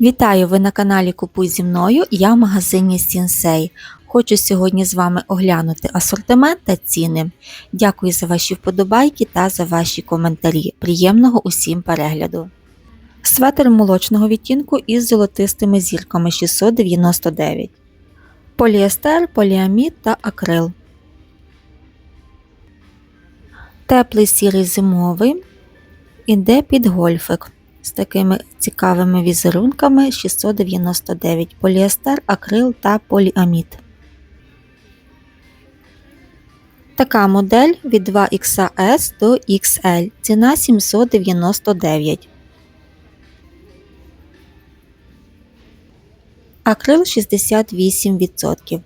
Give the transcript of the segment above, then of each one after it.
Вітаю! Ви на каналі Купуй зі мною. Я в магазині Сінсей. Хочу сьогодні з вами оглянути асортимент та ціни. Дякую за ваші вподобайки та за ваші коментарі. Приємного усім перегляду. Светр молочного відтінку із золотистими зірками 699. Поліестер, поліамід та акрил. Теплий сірий зимовий. Іде під гольфик з такими цікавими візерунками 699 поліестер, акрил та поліамід. Така модель від 2XS до XL. Ціна 799. Акрил 68%.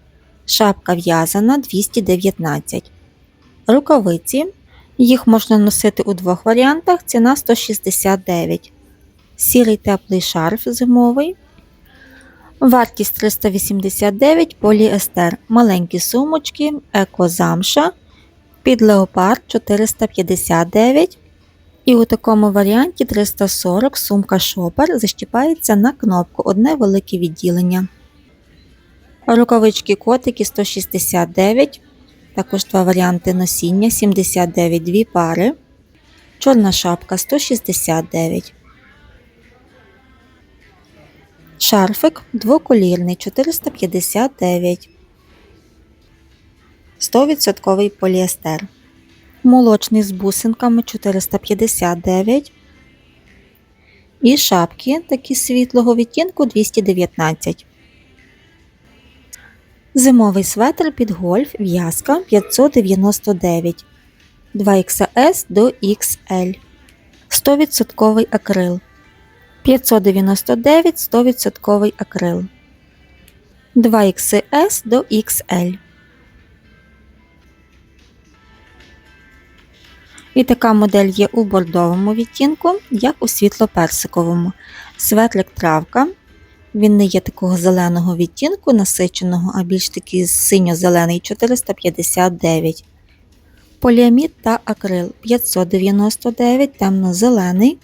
Шапка в'язана 219. Рукавиці. Їх можна носити у двох варіантах. Ціна 169 сірий теплий шарф зимовий. Вартість 389 поліестер, маленькі сумочки, екозамша, під леопард 459. І у такому варіанті 340 сумка шопер защіпається на кнопку одне велике відділення. Рукавички котики 169, також два варіанти носіння 79 дві пари. Чорна шапка 169. Шарфик двоколірний 459. 100% поліестер. Молочний з бусинками 459. І шапки такі світлого відтінку 219. Зимовий светр під гольф в'язка 599 2XS до XL. 100% акрил. 599 100% акрил. 2XS до XL. І така модель є у бордовому відтінку, як у світло-персиковому. Светлик травка. Він не є такого зеленого відтінку, насиченого, а більш такий синьо-зелений 459. Поліамід та акрил 599, темно-зелений.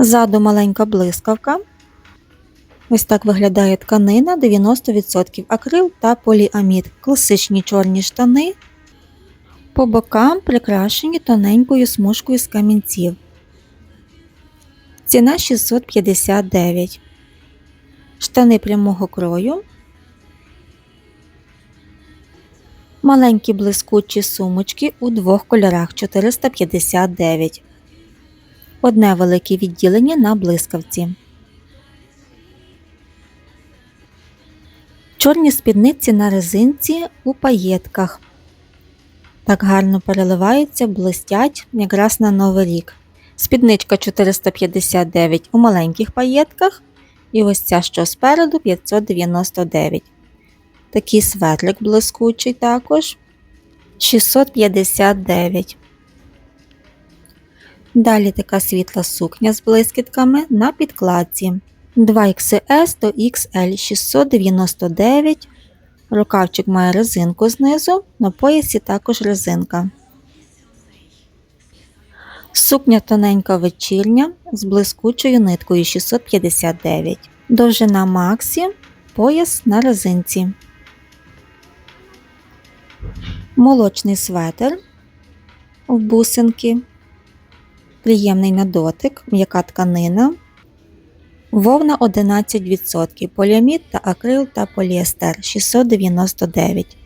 Ззаду маленька блискавка. Ось так виглядає тканина 90% акрил та поліамід. Класичні чорні штани. По бокам прикрашені тоненькою смужкою з камінців. Ціна 659. Штани прямого крою. Маленькі блискучі сумочки у двох кольорах 459 одне велике відділення на блискавці. Чорні спідниці на резинці у паєтках. Так гарно переливаються, блистять якраз на новий рік. Спідничка 459 у маленьких паєтках. І ось ця, що спереду 599. Такий светлик блискучий також 659. Далі така світла сукня з блискітками на підкладці 2XS до XL 699. Рукавчик має резинку знизу, на поясі також резинка. Сукня тоненька вечірня з блискучою ниткою 659. Довжина Максі, пояс на резинці. Молочний светр в бусинки приємний на дотик, м'яка тканина, вовна 11%, поліамід та акрил та поліестер 699,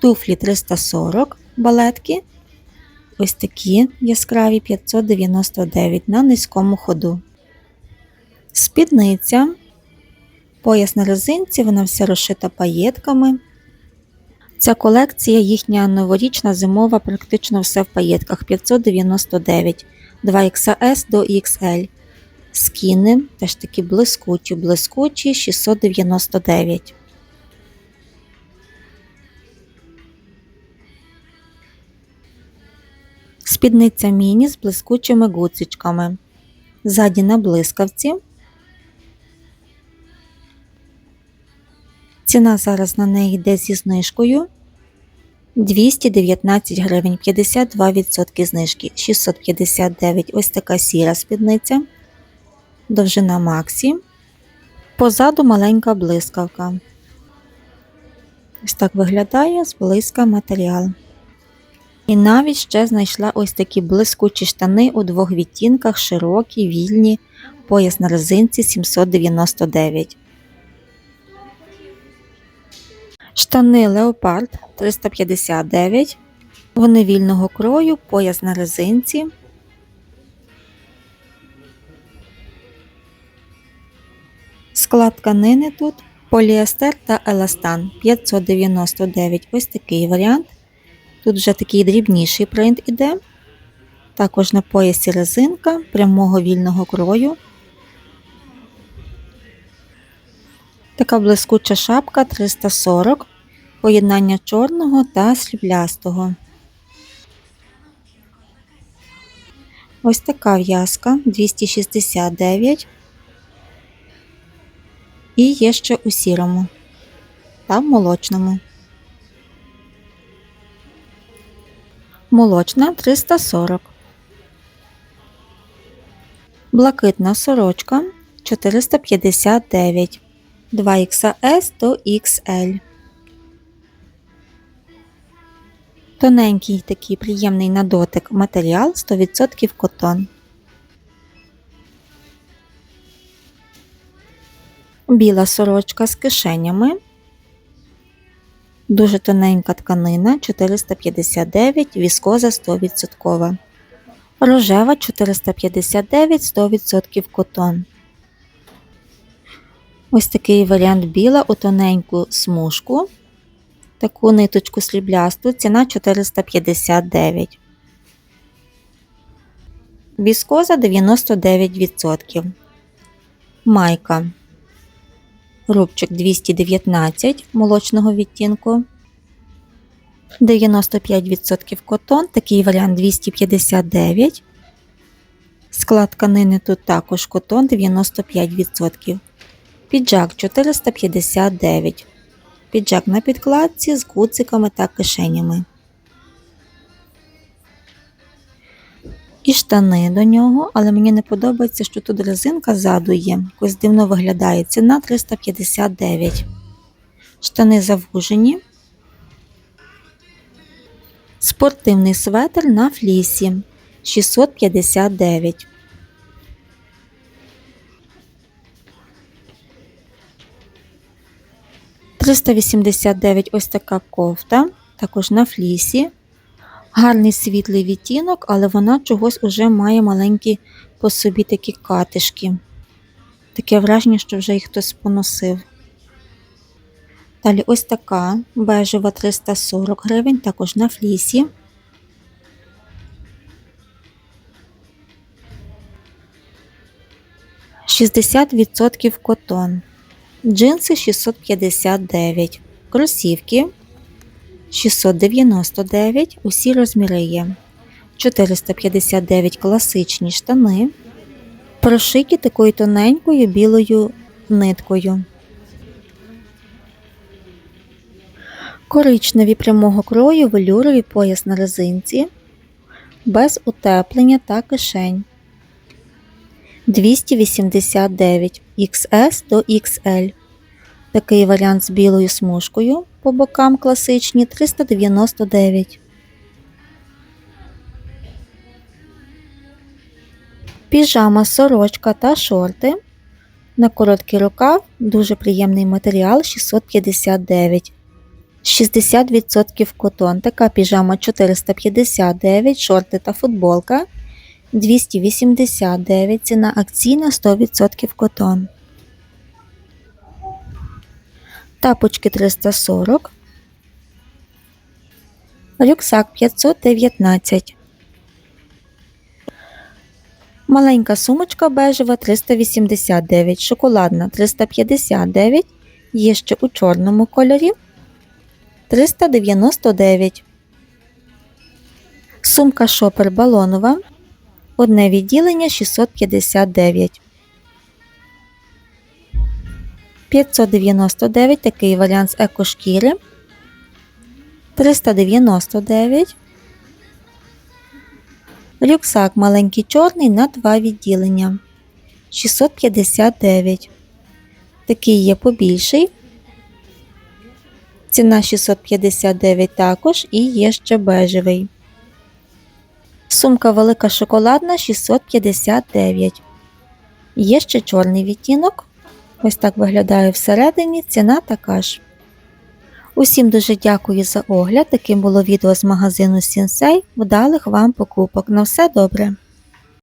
туфлі 340 балетки. Ось такі яскраві 599 на низькому ходу. Спідниця, пояс на резинці, вона вся розшита паєтками. Ця колекція їхня новорічна зимова, практично все в паєтках 599. 2XS до XL. Скіни теж такі блискучі, блискучі 699. Спідниця міні з блискучими гуцичками. Ззаді на блискавці. Ціна зараз на неї йде зі знижкою 219 гривень 52% знижки 659 ось така сіра спідниця, довжина Максі, Позаду маленька блискавка. Ось так виглядає зблизька матеріал. І навіть ще знайшла ось такі блискучі штани у двох відтінках, широкі, вільні, пояс на резинці 799. Штани Leopard 359. Вони вільного крою, пояс на резинці. Склад тканини тут поліестер та еластан 599. Ось такий варіант. Тут вже такий дрібніший принт іде. Також на поясі резинка прямого вільного крою. Така блискуча шапка 340, поєднання чорного та сріблястого. Ось така в'язка 269. І є ще у сірому та в молочному. Молочна 340. Блакитна сорочка 459. 2XS до XL. Тоненький такий приємний на дотик матеріал 100% котон. Біла сорочка з кишенями. Дуже тоненька тканина 459, віскоза 100%. Рожева 459 100% котон. Ось такий варіант біла у тоненьку смужку. Таку ниточку сріблясту, ціна 459. Віскоза 99%. Майка. Рубчик 219 молочного відтінку. 95% котон, такий варіант 259. Склад тканини тут також котон 95%. Піджак 459. Піджак на підкладці з гудзиками та кишенями. І штани до нього, але мені не подобається, що тут резинка ззаду є. Якось дивно виглядає. Ціна 359. Штани завужені. Спортивний светр на флісі 659. Триста вісімдесят дев'ять ось така кофта, також на флісі. Гарний світлий відтінок, але вона чогось уже має маленькі по собі такі катишки. Таке враження, що вже їх хтось поносив. Далі ось така бежева 340 гривень, також на флісі. Шістдесят відсотків котон. Джинси 659, кросівки 699, усі розміри є. 459 класичні штани, прошиті такою тоненькою білою ниткою. Коричневі прямого крою велюрові пояс на резинці, без утеплення та кишень. 289 XS до XL. Такий варіант з білою смужкою по бокам класичні 399. Піжама, сорочка та шорти. На короткий рукав дуже приємний матеріал 659. 60% котон. Така піжама 459, шорти та футболка 289. Ціна акційна 100% котон. Тапочки 340. Рюкзак 519. Маленька сумочка бежева 389, шоколадна 359, є ще у чорному кольорі 399. Сумка шопер балонова. Одне відділення 659. 599 такий варіант з екошкіри. 399. Рюкзак маленький чорний на два відділення. 659. Такий є побільший. Ціна 659 також і є ще бежевий. Сумка велика шоколадна 659. Є ще чорний відтінок. Ось так виглядає всередині, ціна така ж. Усім дуже дякую за огляд. Таким було відео з магазину Сінсей. Вдалих вам покупок. На все добре!